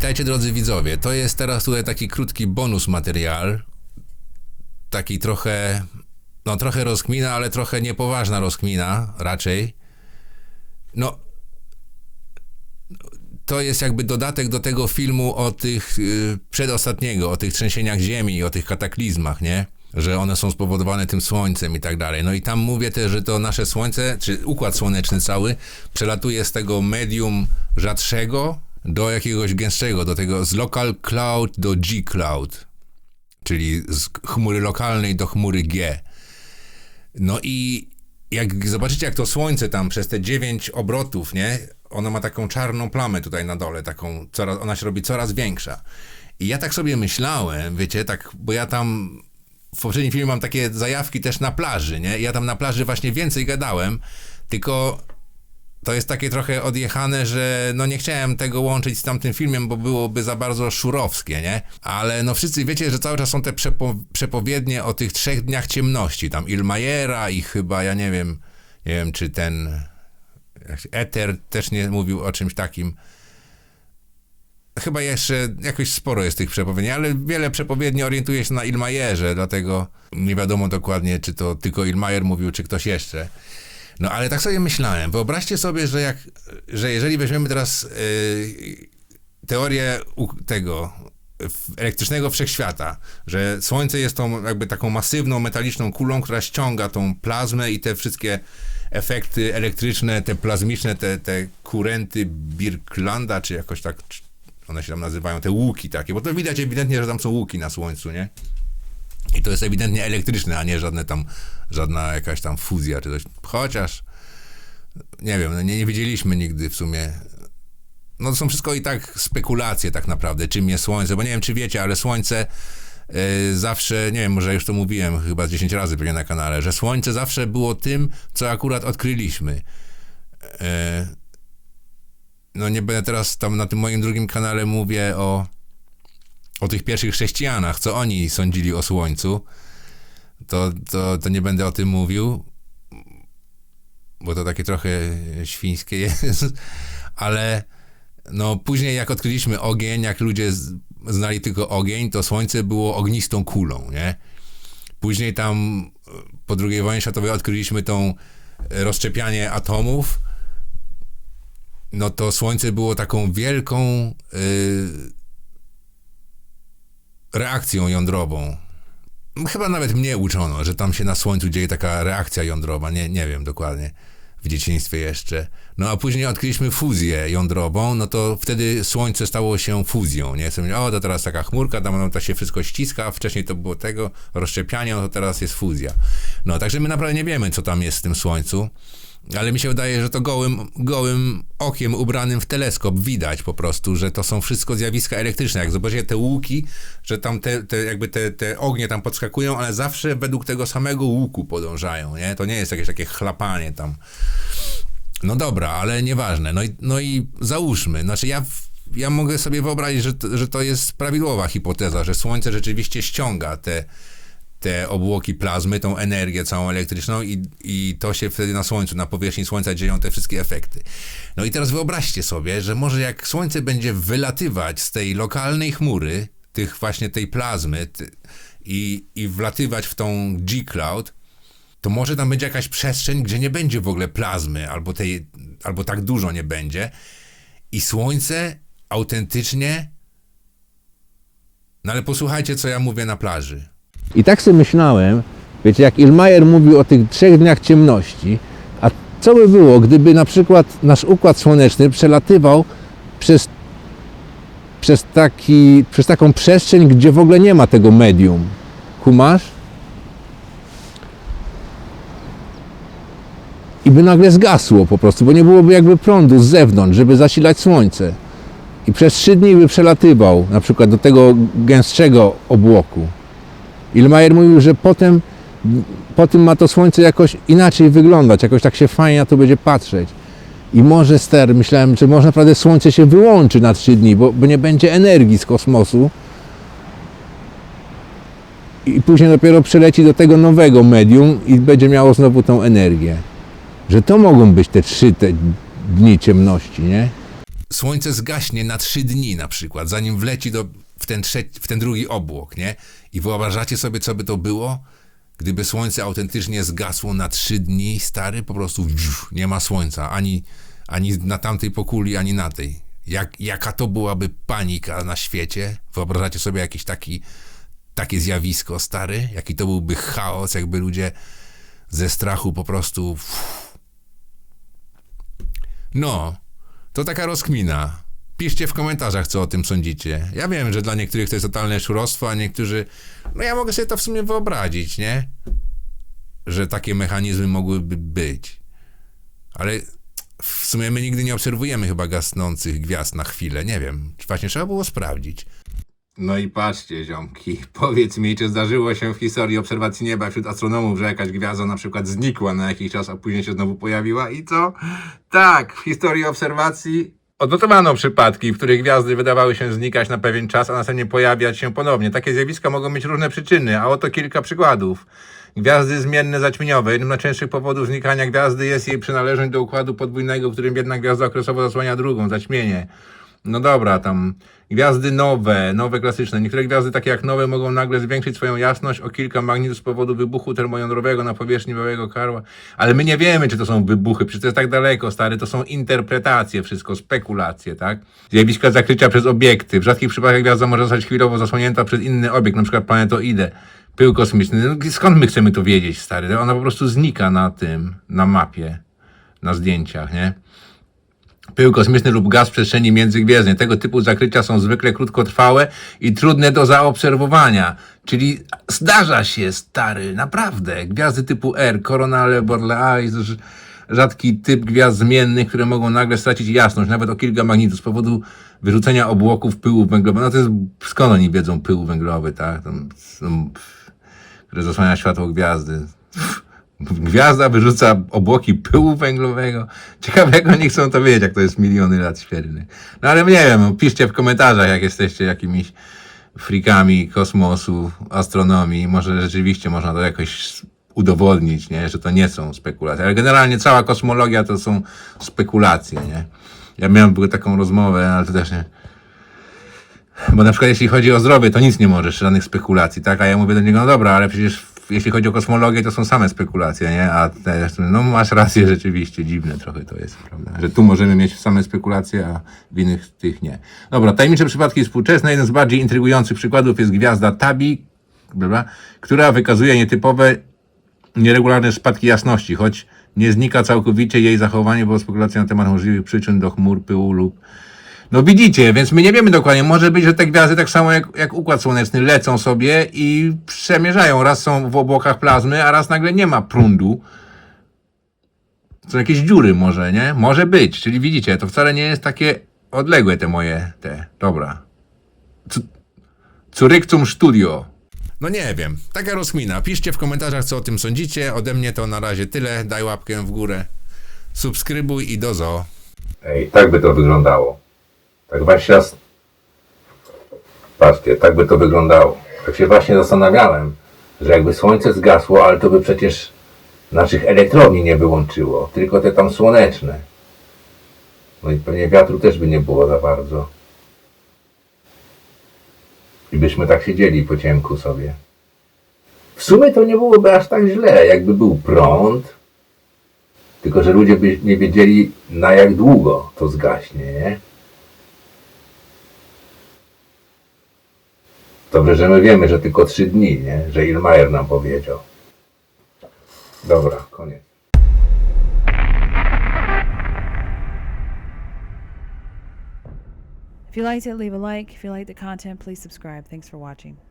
Witajcie drodzy widzowie. To jest teraz tutaj taki krótki bonus materiał. Taki trochę, no trochę rozkmina, ale trochę niepoważna rozkmina raczej. No, to jest jakby dodatek do tego filmu o tych yy, przedostatniego, o tych trzęsieniach ziemi o tych kataklizmach, nie? Że one są spowodowane tym słońcem i tak dalej. No i tam mówię też, że to nasze słońce, czy układ słoneczny cały, przelatuje z tego medium rzadszego do jakiegoś gęstszego, do tego z local cloud do G cloud, czyli z chmury lokalnej do chmury G. No i jak zobaczycie, jak to słońce tam przez te 9 obrotów, nie? Ono ma taką czarną plamę tutaj na dole, taką, coraz, ona się robi coraz większa. I ja tak sobie myślałem, wiecie, tak, bo ja tam w poprzednim filmie mam takie zajawki też na plaży, nie? Ja tam na plaży właśnie więcej gadałem, tylko to jest takie trochę odjechane, że no nie chciałem tego łączyć z tamtym filmem, bo byłoby za bardzo szurowskie, nie? Ale no wszyscy wiecie, że cały czas są te przepo przepowiednie o tych trzech dniach ciemności, tam Ilmajera i chyba, ja nie wiem, nie wiem, czy ten Eter też nie mówił o czymś takim. Chyba jeszcze jakoś sporo jest tych przepowiedni, ale wiele przepowiedni orientuje się na Ilmajerze, dlatego nie wiadomo dokładnie, czy to tylko Ilmajer mówił, czy ktoś jeszcze. No ale tak sobie myślałem, wyobraźcie sobie, że, jak, że jeżeli weźmiemy teraz yy, teorię tego elektrycznego wszechświata, że Słońce jest tą jakby taką masywną, metaliczną kulą, która ściąga tą plazmę i te wszystkie efekty elektryczne, te plazmiczne, te, te kurenty Birklanda, czy jakoś tak one się tam nazywają, te łuki takie, bo to widać ewidentnie, że tam są łuki na Słońcu, nie? I to jest ewidentnie elektryczne, a nie żadne tam, żadna jakaś tam fuzja czy coś. Chociaż, nie wiem, no nie, nie wiedzieliśmy nigdy w sumie. No to są wszystko i tak spekulacje tak naprawdę, czym jest Słońce, bo nie wiem, czy wiecie, ale Słońce yy, zawsze, nie wiem, może już to mówiłem chyba 10 razy pewnie na kanale, że Słońce zawsze było tym, co akurat odkryliśmy. Yy, no nie będę teraz tam na tym moim drugim kanale mówię o o tych pierwszych chrześcijanach, co oni sądzili o Słońcu, to, to, to nie będę o tym mówił, bo to takie trochę świńskie jest, ale no później jak odkryliśmy ogień, jak ludzie znali tylko ogień, to Słońce było ognistą kulą, nie? Później tam po II wojnie światowej odkryliśmy tą rozszczepianie atomów, no to Słońce było taką wielką yy, reakcją jądrową. Chyba nawet mnie uczono, że tam się na Słońcu dzieje taka reakcja jądrowa, nie, nie wiem dokładnie, w dzieciństwie jeszcze. No a później odkryliśmy fuzję jądrową, no to wtedy Słońce stało się fuzją, nie? Sobie, o, to teraz taka chmurka, tam to się wszystko ściska, a wcześniej to było tego, rozszczepianie, no to teraz jest fuzja. No, także my naprawdę nie wiemy, co tam jest w tym Słońcu. Ale mi się wydaje, że to gołym, gołym okiem ubranym w teleskop widać po prostu, że to są wszystko zjawiska elektryczne. Jak zobaczycie te łuki, że tam te, te jakby te, te ognie tam podskakują, ale zawsze według tego samego łuku podążają, nie? To nie jest jakieś takie chlapanie tam. No dobra, ale nieważne. No i, no i załóżmy, znaczy ja ja mogę sobie wyobrazić, że to, że to jest prawidłowa hipoteza, że Słońce rzeczywiście ściąga te, te obłoki plazmy, tą energię całą elektryczną i, i to się wtedy na Słońcu, na powierzchni Słońca dzieją te wszystkie efekty. No i teraz wyobraźcie sobie, że może jak Słońce będzie wylatywać z tej lokalnej chmury, tych właśnie tej plazmy ty, i, i wlatywać w tą G-Cloud, to może tam będzie jakaś przestrzeń, gdzie nie będzie w ogóle plazmy, albo, tej, albo tak dużo nie będzie i Słońce autentycznie... No ale posłuchajcie, co ja mówię na plaży. I tak sobie myślałem, wiecie, jak Ilmajer mówił o tych trzech dniach ciemności, a co by było, gdyby na przykład nasz układ słoneczny przelatywał przez, przez, taki, przez taką przestrzeń, gdzie w ogóle nie ma tego medium. Kumasz? I by nagle zgasło po prostu, bo nie byłoby jakby prądu z zewnątrz, żeby zasilać słońce. I przez trzy dni by przelatywał na przykład do tego gęstszego obłoku. Ilmajer mówił, że potem po tym ma to słońce jakoś inaczej wyglądać, jakoś tak się fajnie na to będzie patrzeć. I może ster, myślałem, że może naprawdę słońce się wyłączy na trzy dni, bo, bo nie będzie energii z kosmosu. I później dopiero przeleci do tego nowego medium i będzie miało znowu tą energię. Że to mogą być te trzy te dni ciemności, nie? słońce zgaśnie na trzy dni na przykład, zanim wleci do, w, ten trzeci, w ten drugi obłok, nie? I wyobrażacie sobie, co by to było? Gdyby słońce autentycznie zgasło na trzy dni, stary, po prostu nie ma słońca, ani, ani na tamtej pokuli, ani na tej. Jak, jaka to byłaby panika na świecie? Wyobrażacie sobie jakiś taki, takie zjawisko, stary? Jaki to byłby chaos, jakby ludzie ze strachu po prostu... No, to taka rozkmina. Piszcie w komentarzach, co o tym sądzicie. Ja wiem, że dla niektórych to jest totalne szurostwo, a niektórzy... No ja mogę sobie to w sumie wyobrazić, nie? Że takie mechanizmy mogłyby być. Ale w sumie my nigdy nie obserwujemy chyba gasnących gwiazd na chwilę. Nie wiem. Właśnie trzeba było sprawdzić. No i patrzcie, ziomki. Powiedz mi, czy zdarzyło się w historii obserwacji nieba wśród astronomów, że jakaś gwiazda na przykład znikła na jakiś czas, a później się znowu pojawiła i co? Tak, w historii obserwacji odnotowano przypadki, w których gwiazdy wydawały się znikać na pewien czas, a następnie pojawiać się ponownie. Takie zjawiska mogą mieć różne przyczyny, a oto kilka przykładów. Gwiazdy zmienne zaćmieniowe. Jednym z najczęstszych powodów znikania gwiazdy jest jej przynależność do układu podwójnego, w którym jedna gwiazda okresowo zasłania drugą, zaćmienie. No dobra, tam gwiazdy nowe, nowe klasyczne. Niektóre gwiazdy, takie jak nowe, mogą nagle zwiększyć swoją jasność o kilka magnitów z powodu wybuchu termojądrowego na powierzchni białego karła. Ale my nie wiemy, czy to są wybuchy, przecież to jest tak daleko, stary, to są interpretacje, wszystko, spekulacje, tak? Zjawiska zakrycia przez obiekty. W rzadkich przypadkach gwiazda może zostać chwilowo zasłonięta przez inny obiekt, na przykład planetoidę. Pył kosmiczny. No, skąd my chcemy to wiedzieć, stary? Ona po prostu znika na tym, na mapie, na zdjęciach, nie? Pył kosmiczny lub gaz w przestrzeni międzygwiezdnej. Tego typu zakrycia są zwykle krótkotrwałe i trudne do zaobserwowania. Czyli zdarza się, stary, naprawdę. Gwiazdy typu R, Coronale Borealis, rz- rzadki typ gwiazd zmiennych, które mogą nagle stracić jasność, nawet o kilka magnitów, z powodu wyrzucenia obłoków pyłu węglowego. No to jest, skąd oni wiedzą pył węglowy, tak? Tam, tam, które zasłania światło gwiazdy. Gwiazda wyrzuca obłoki pyłu węglowego. Ciekawe, jak oni chcą to wiedzieć, jak to jest miliony lat świetnych. No ale nie wiem, piszcie w komentarzach, jak jesteście jakimiś frikami kosmosu, astronomii. Może rzeczywiście można to jakoś udowodnić, nie? że to nie są spekulacje. Ale generalnie cała kosmologia to są spekulacje. Nie? Ja miałem taką rozmowę, ale to też nie. Bo na przykład jeśli chodzi o zdrowie, to nic nie możesz, żadnych spekulacji, tak? A ja mówię do niego, no dobra, ale przecież jeśli chodzi o kosmologię, to są same spekulacje, nie? A te, no masz rację, rzeczywiście, dziwne trochę to jest, prawda? Że tu możemy mieć same spekulacje, a w innych tych nie. Dobra, tajemnicze przypadki współczesne. Jeden z bardziej intrygujących przykładów jest gwiazda Tabi, prawda? która wykazuje nietypowe, nieregularne spadki jasności, choć nie znika całkowicie jej zachowanie, bo spekulacja na temat możliwych przyczyn do chmur, pyłu lub no widzicie, więc my nie wiemy dokładnie. Może być, że te gwiazdy tak samo jak, jak Układ Słoneczny lecą sobie i przemierzają. Raz są w obłokach plazmy, a raz nagle nie ma prądu. Są jakieś dziury może, nie? Może być. Czyli widzicie, to wcale nie jest takie odległe te moje, te. Dobra. Cu- Curricum Studio. No nie wiem. Taka rozkmina. Piszcie w komentarzach, co o tym sądzicie. Ode mnie to na razie tyle. Daj łapkę w górę. Subskrybuj i do zo. Ej, tak by to wyglądało. Tak właśnie raz... Patrzcie, tak by to wyglądało. Tak się właśnie zastanawiałem, że jakby słońce zgasło, ale to by przecież naszych elektrowni nie wyłączyło, tylko te tam słoneczne. No i pewnie wiatru też by nie było za bardzo. I byśmy tak siedzieli po ciemku sobie. W sumie to nie byłoby aż tak źle, jakby był prąd, tylko, że ludzie by nie wiedzieli na jak długo to zgaśnie, nie? Dobrze, że my wiemy, że tylko trzy dni, nie? Że Ilmajer nam powiedział. Dobra, koniec. If you liked it, leave a like. If you the content, please subscribe. Thanks for watching.